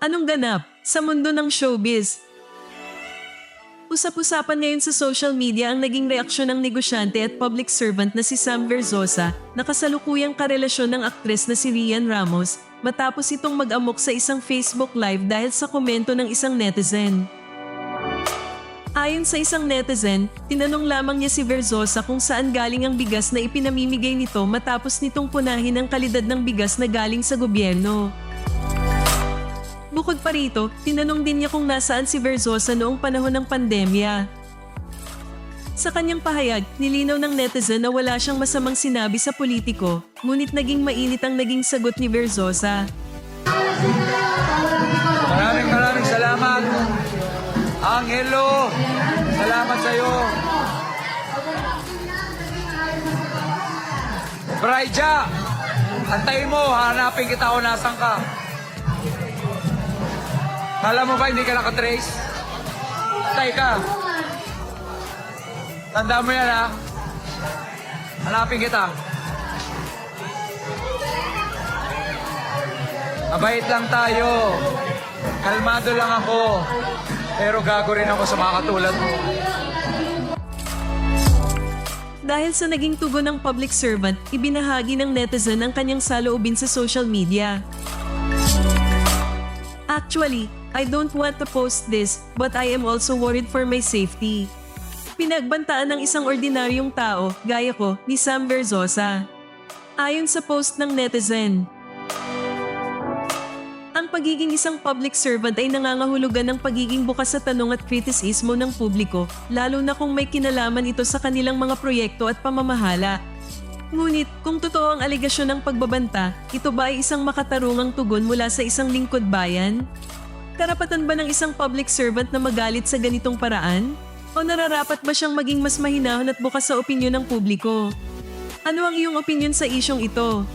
Anong ganap sa mundo ng showbiz? Usap-usapan ngayon sa social media ang naging reaksyon ng negosyante at public servant na si Sam Verzosa na kasalukuyang karelasyon ng aktres na si Rian Ramos matapos itong mag-amok sa isang Facebook Live dahil sa komento ng isang netizen. Ayon sa isang netizen, tinanong lamang niya si Verzosa kung saan galing ang bigas na ipinamimigay nito matapos nitong punahin ang kalidad ng bigas na galing sa gobyerno. Bukod pa rito, tinanong din niya kung nasaan si Verzosa noong panahon ng pandemya. Sa kanyang pahayag, nilinaw ng netizen na wala siyang masamang sinabi sa politiko, ngunit naging mainit ang naging sagot ni Verzosa. Maraming maraming salamat. Angelo, salamat sa iyo. Braija, antayin mo, hanapin kita kung nasan ka. Kala mo ba hindi ka nakatrace? Antay ka. Tanda mo yan ha. Hanapin kita. Mabait lang tayo. Kalmado lang ako. Pero gago rin ako sa mga katulad mo. Dahil sa naging tugon ng public servant, ibinahagi ng netizen ang kanyang saloobin sa social media. Actually, I don't want to post this, but I am also worried for my safety. Pinagbantaan ng isang ordinaryong tao, gaya ko, ni Sam Verzosa. Ayon sa post ng netizen, ang pagiging isang public servant ay nangangahulugan ng pagiging bukas sa tanong at kritisismo ng publiko, lalo na kung may kinalaman ito sa kanilang mga proyekto at pamamahala. Ngunit, kung totoo ang aligasyon ng pagbabanta, ito ba ay isang makatarungang tugon mula sa isang lingkod bayan? Karapatan ba ng isang public servant na magalit sa ganitong paraan? O nararapat ba siyang maging mas mahinahon at bukas sa opinyon ng publiko? Ano ang iyong opinyon sa isyong ito?